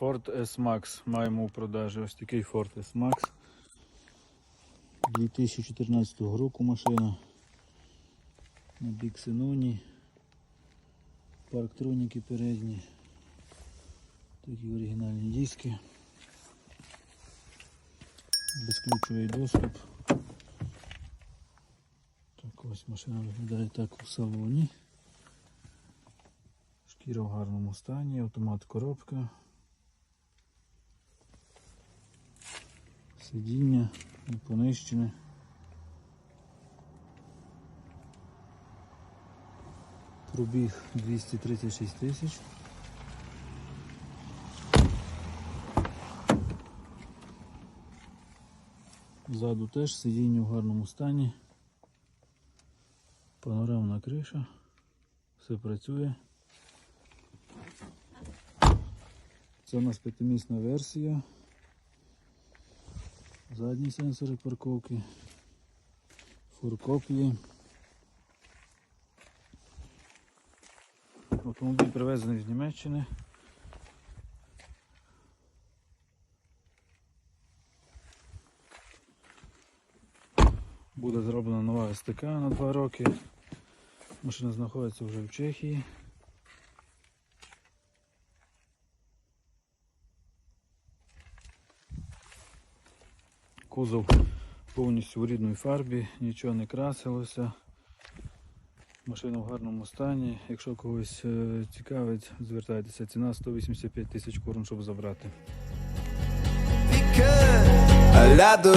Ford S-Max маємо у продажі. Ось такий Ford S-Max. 2014 року машина. На біксеноні. Парктроніки передні. Такі оригінальні диски. Безключовий доступ. Так ось машина виглядає так у салоні. Шкіра в гарному стані, автомат коробка. Сидіння не понищене. Пробіг 236 тисяч. Ззаду теж сидіння в гарному стані. Панорамна криша. Все працює. Це у нас п'ятимісна версія. Задні сенсори парковки. Фуркоп є. Автомобіль привезений з Німеччини. Буде зроблена нова СТК на 2 роки. Машина знаходиться вже в Чехії. Кузов повністю в рідній фарбі, нічого не красилося. Машина в гарному стані. Якщо когось е, цікавить, звертайтеся. Ціна 185 тисяч корон, щоб забрати. I love the